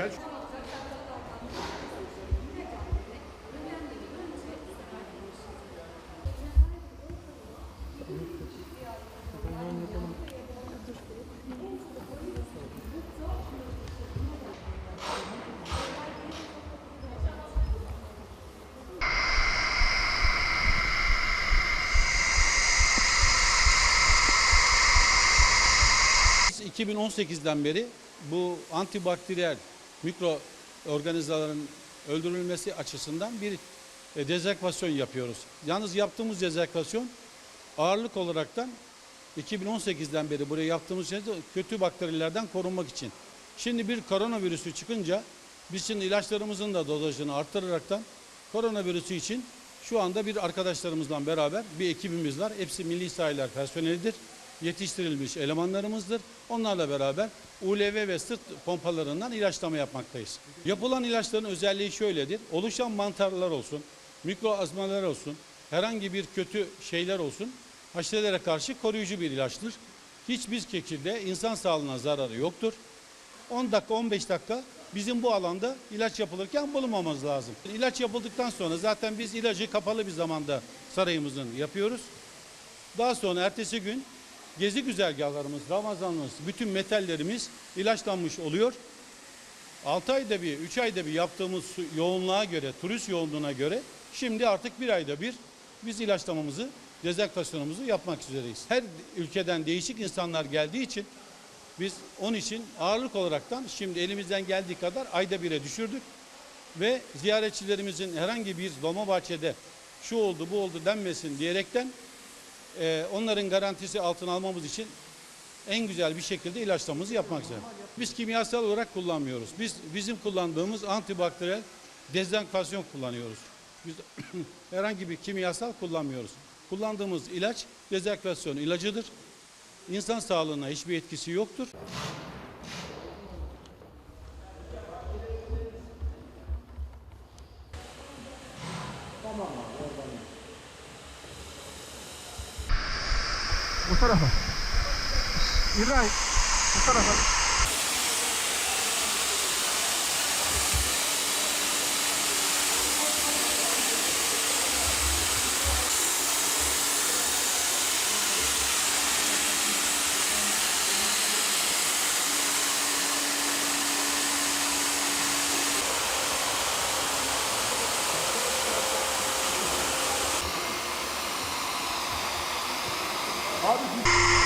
Gel. Biz 2018'den beri bu antibakteriyel mikroorganizmaların öldürülmesi açısından bir e, yapıyoruz. Yalnız yaptığımız dezakvasyon ağırlık olaraktan 2018'den beri buraya yaptığımız şey kötü bakterilerden korunmak için. Şimdi bir koronavirüsü çıkınca biz şimdi ilaçlarımızın da dozajını arttıraraktan koronavirüsü için şu anda bir arkadaşlarımızla beraber bir ekibimiz var. Hepsi milli sahiller personelidir. Yetiştirilmiş elemanlarımızdır. Onlarla beraber ULV ve sırt pompalarından ilaçlama yapmaktayız. Yapılan ilaçların özelliği şöyledir. Oluşan mantarlar olsun, mikroazmalar olsun, herhangi bir kötü şeyler olsun haşerelere karşı koruyucu bir ilaçtır. Hiçbir şekilde insan sağlığına zararı yoktur. 10 dakika 15 dakika bizim bu alanda ilaç yapılırken bulunmamız lazım. İlaç yapıldıktan sonra zaten biz ilacı kapalı bir zamanda sarayımızın yapıyoruz. Daha sonra ertesi gün gezi güzergahlarımız, ramazanımız, bütün metallerimiz ilaçlanmış oluyor. 6 ayda bir, 3 ayda bir yaptığımız yoğunluğa göre, turist yoğunluğuna göre şimdi artık bir ayda bir biz ilaçlamamızı, dezaktasyonumuzu yapmak üzereyiz. Her ülkeden değişik insanlar geldiği için biz onun için ağırlık olaraktan şimdi elimizden geldiği kadar ayda bire düşürdük. Ve ziyaretçilerimizin herhangi bir Dolmabahçe'de şu oldu bu oldu denmesin diyerekten e, onların garantisi altına almamız için en güzel bir şekilde ilaçlamamızı yapmak üzere. Biz kimyasal olarak kullanmıyoruz. Biz bizim kullandığımız antibakteriyel dezenfektasyon kullanıyoruz. Biz herhangi bir kimyasal kullanmıyoruz. Kullandığımız ilaç dezenfektasyon ilacıdır. İnsan sağlığına hiçbir etkisi yoktur. Bu tarafa. İbrahim bu tarafa. Abi